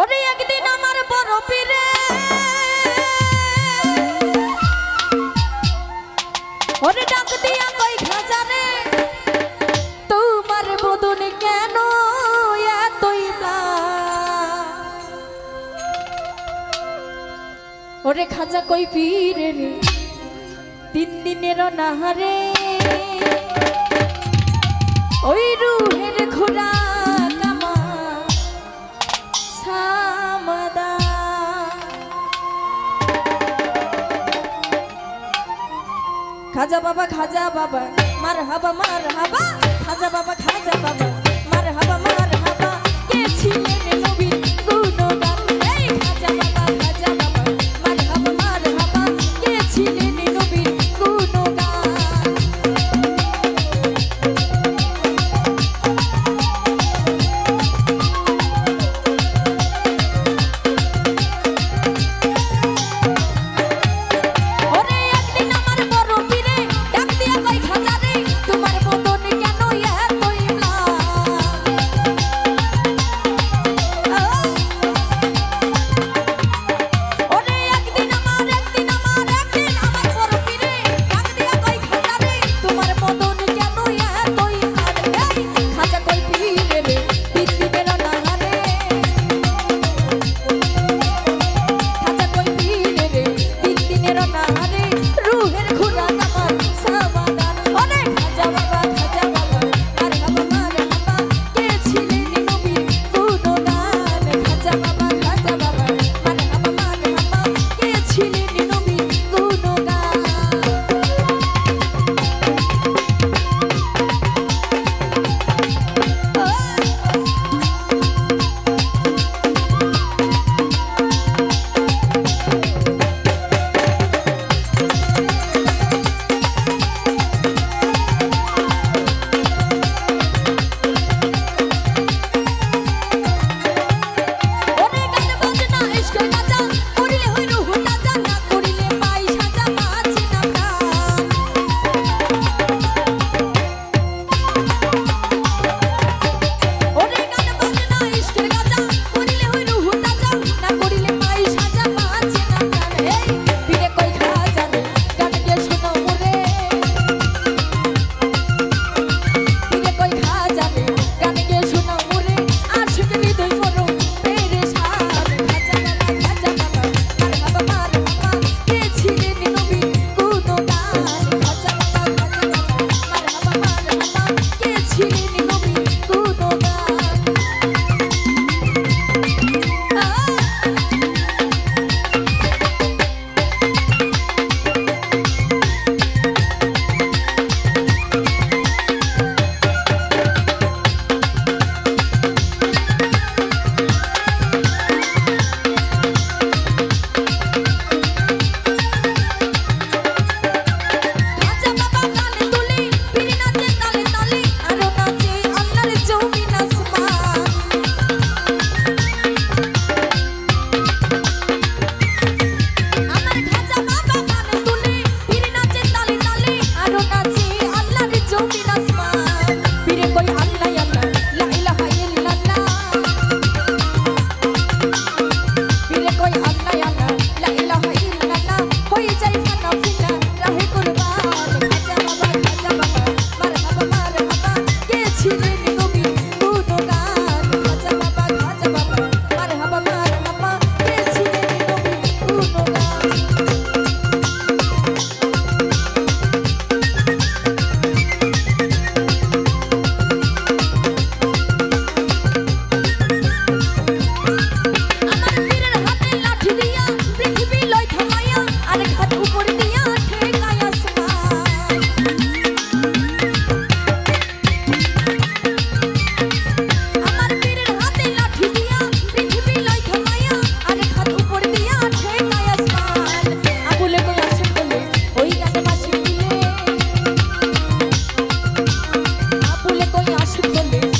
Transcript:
ওরে একদিন ওরে ডাক কই কেন ওরে খাজা কই পীরে রে, তিন দিনের নাহারে। ওই রুহের ঘোড়া সামাদা খাজা বাবা খাজা বাবা মার হাবা মার হাবা খাজা বাবা খাজা বাবা। I'll কই আসি চলে